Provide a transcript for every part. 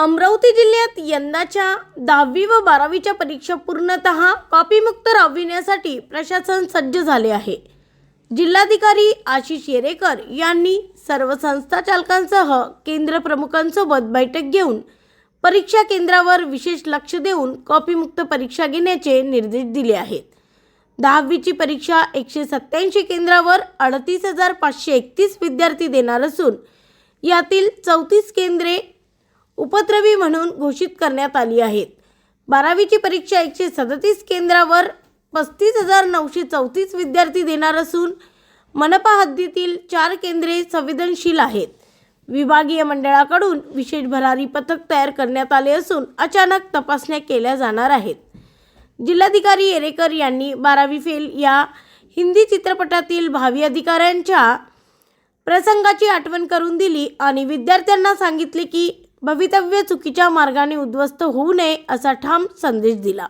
अमरावती जिल्ह्यात यंदाच्या दहावी व बारावीच्या परीक्षा पूर्णतः कॉपीमुक्त राबविण्यासाठी प्रशासन सज्ज झाले आहे. जिल्हाधिकारी आशिष येरेकर यांनी सर्व संस्था चालकांसह केंद्र प्रमुखांसोबत बैठक घेऊन परीक्षा केंद्रावर विशेष लक्ष देऊन कॉपीमुक्त परीक्षा घेण्याचे निर्देश दिले आहेत. दहावीची परीक्षा एकशे सत्याऐंशी केंद्रावर अडतीस हजार पाचशे एकतीस विद्यार्थी देणार असून यातील चौतीस केंद्रे उपद्रवी म्हणून घोषित करण्यात आली आहेत. बारावीची परीक्षा एकशे सदतीस केंद्रावर पस्तीस हजार नऊशे चौतीस विद्यार्थी देणार असून मनपा हद्दीतील चार केंद्रे संवेदनशील आहेत. विभागीय मंडळाकडून विशेष भरारी पथक तयार करण्यात आले असून अचानक तपासण्या केल्या जाणार आहेत. जिल्हाधिकारी येरेकर यांनी बारावी फेल या हिंदी चित्रपटातील भावी अधिकाऱ्यांच्या प्रसंगाची आठवण करून दिली आणि विद्यार्थ्यांना सांगितले की भवितव्य चुकीच्या मार्गाने उद्ध्वस्त होऊ नये असा ठाम संदेश दिला.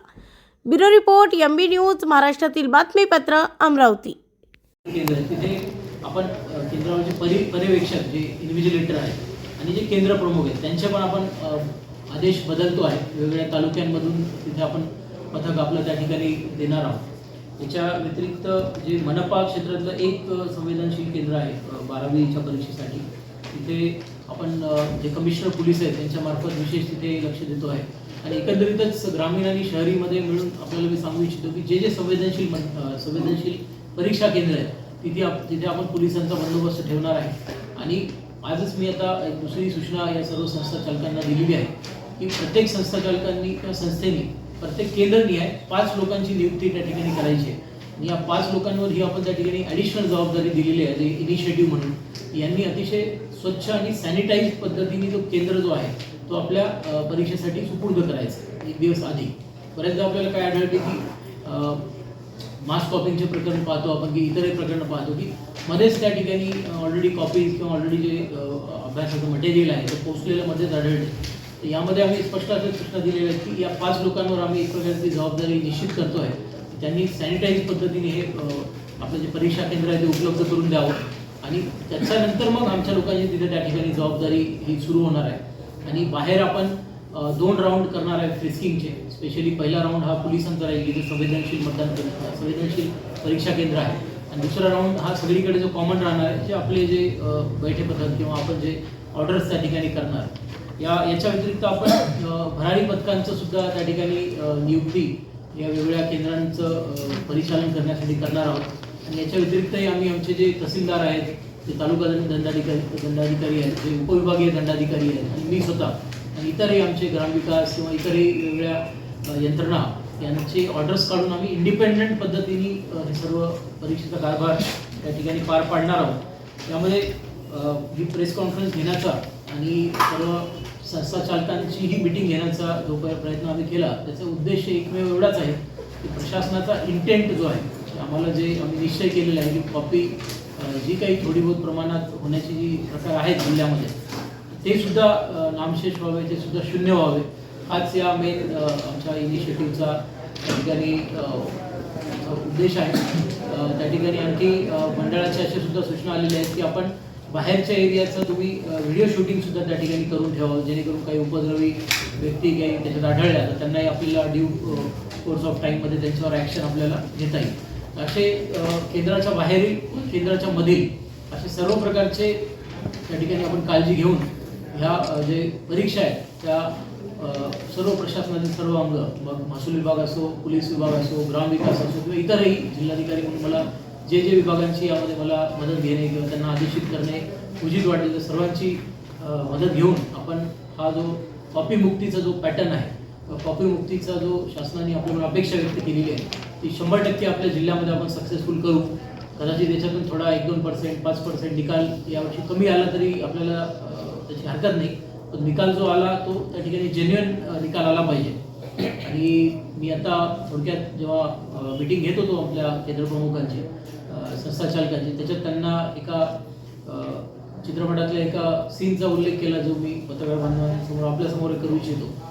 Bureau report M B news महाराष्ट्रातील बातमीपत्र अमरावती. आपण केंद्रावरचे परि पर्यवेक्षक जे इन्व्हिजिलेटर आहेत आणि जे केंद्र प्रमुख आहेत त्यांचे पण आपण आदेश बदलतो आहे. वेगवेगळ्या तालुक्यांमधून तिथे आपण पथक आपलं त्या ठिकाणी देणार आहोत. याच्या व्यतिरिक्त जे मनपा क्षेत्रातलं एक संवेदनशील केंद्र आहे बारावीच्या परीक्षेसाठी तिथे आपण जे कमिशनर पोलीस आहेत त्यांच्यामार्फत विशेष तिथे लक्ष देतो आहे. आणि एकंदरीतच ग्रामीण आणि शहरीमध्ये मिळून आपल्याला मी सांगू इच्छितो की जे जे संवेदनशील संवेदनशील परीक्षा केंद्र आहेत तिथे आप तिथे आपण पोलिसांचा बंदोबस्त ठेवणार आहे. आणि आजच मी आता एक दुसरी सूचना या सर्व संस्था चालकांना दिलेली आहे की प्रत्येक संस्था चालकांनी किंवा संस्थेने प्रत्येक केंद्रनिहाय पाच लोकांची नियुक्ती त्या ठिकाणी करायची आहे. या पाच लोकांवर ही आपण त्या ठिकाणी ॲडिशनल जबाबदारी दिलेली आहे जे इनिशिएटिव्ह म्हणून. यांनी अतिशय स्वच्छ आणि सॅनिटाईज पद्धतीने जो केंद्र जो आहे तो आपल्या परीक्षेसाठी सुपूर्द करायचा एक दिवस आधी. बऱ्याचदा आपल्याला काय आढळते की मास्क मास प्रकरण पाहतो आपण की इतरही प्रकरण पाहतो की मध्येच त्या ठिकाणी ऑलरेडी कॉपीज किंवा ऑलरेडी जे अभ्यासाचं मटेरियल आहे ते पोचलेलं मध्येच आढळते. यामध्ये आम्ही स्पष्ट असे सूचना दिलेल्या आहेत की या पाच लोकांवर आम्ही एक प्रकारची जबाबदारी निश्चित करतो आहे त्यांनी सॅनिटाईज पद्धतीने हे आपलं जे परीक्षा केंद्र आहे ते उपलब्ध करून द्यावं. आणि त्याच्यानंतर मग आमच्या लोकांची तिथे त्या ठिकाणी जबाबदारी ही सुरू होणार आहे. आणि बाहेर आपण दोन राऊंड करणार आहे फ्रिस्किंगचे स्पेशली पहिला राऊंड हा पोलिसांचा राहील जिथे संवेदनशील मतदान केंद्र संवेदनशील परीक्षा केंद्र आहे. आणि दुसरा राऊंड हा सगळीकडे जो कॉमन राहणार आहे जे आपले जे बैठे पथक किंवा आपण जे ऑर्डर्स त्या ठिकाणी करणार. या याच्या व्यतिरिक्त आपण भरारी पथकांचं सुद्धा त्या ठिकाणी नियुक्ती या वेगवेगळ्या केंद्रांचं परिचालन करण्यासाठी करणार आहोत. आणि याच्या व्यतिरिक्तही आम्ही आमचे जे तहसीलदार आहेत जे तालुका दंडाधिकारी दंडाधिकारी आहेत जे उपविभागीय दंडाधिकारी आहेत आणि मी स्वतः आणि इतरही आमचे ग्रामविकास किंवा इतरही वेगवेगळ्या यंत्रणा यांचे ऑर्डर्स काढून आम्ही इंडिपेंडंट पद्धतीने हे सर्व परीक्षेचा कारभार त्या ठिकाणी पार पाडणार आहोत. त्यामध्ये ही प्रेस कॉन्फरन्स घेण्याचा आणि सर्व संस्था चालकांची ही मिटिंग घेण्याचा जो काही प्रयत्न आम्ही केला त्याचा उद्देश एकमेव एवढाच आहे की प्रशासनाचा इंटेंट जो आहे आम्हाला जे आम्ही निश्चय केलेला आहे की कॉपी जी काही थोडी बहुत प्रमाणात होण्याची जी प्रकार आहेत जिल्ह्यामध्ये ते सुद्धा नामशेष व्हावे ते सुद्धा शून्य व्हावे. हाच या मेन आमच्या इनिशिएटिव्हचा त्या ठिकाणी उद्देश आहे. त्या ठिकाणी आणखी मंडळाच्या अशा सुद्धा सूचना आलेल्या आहेत की आपण बाहेरच्या एरियाचं तुम्ही व्हिडिओ शूटिंग सुद्धा त्या ठिकाणी करून ठेवावं जेणेकरून काही उपद्रवी व्यक्ती काही त्याच्यात आढळल्या तर त्यांनाही आपल्याला ड्यू कोर्स ऑफ टाईममध्ये त्यांच्यावर ॲक्शन आपल्याला घेता येईल. असे केंद्राच्या बाहेरील केंद्राच्या मधील असे सर्व प्रकारचे त्या ठिकाणी आपण काळजी घेऊन ह्या जे परीक्षा आहेत त्या सर्व प्रशासनातील सर्व अंग मग महसूल विभाग असो पोलीस विभाग असो ग्रामविकास असो किंवा इतरही जिल्हाधिकारी म्हणून मला जे जे विभागांची यामध्ये मला मदत घेणे किंवा त्यांना आदेशित करणे उचित वाटेल तर सर्वांची मदत घेऊन आपण हा जो कॉपी मुक्तीचा जो पॅटर्न आहे कॉपी मुक्तीचा जो शासनाने आपल्याकडे अपेक्षा व्यक्त केलेली आहे ती शंभर टक्के आपल्या जिल्ह्यामध्ये आपण सक्सेसफुल करू. कदाचित त्याच्यातून थोडा एक दोन पर्सेंट पाच पर्सेंट निकाल यावर्षी कमी आला तरी आपल्याला त्याची हरकत नाही. पण निकाल जो आला तो त्या ठिकाणी जेन्युअन निकाल आला पाहिजे. आणि मी आता थोडक्यात जेव्हा मिटिंग घेत होतो आपल्या केंद्रप्रमुखांची संस्थाचालकांची संस्था त्याच्यात त्यांना एका चित्रपटातल्या एका सीनचा उल्लेख केला जो मी पत्रकार बांधवांसमोर आपल्यासमोर करू इच्छितो.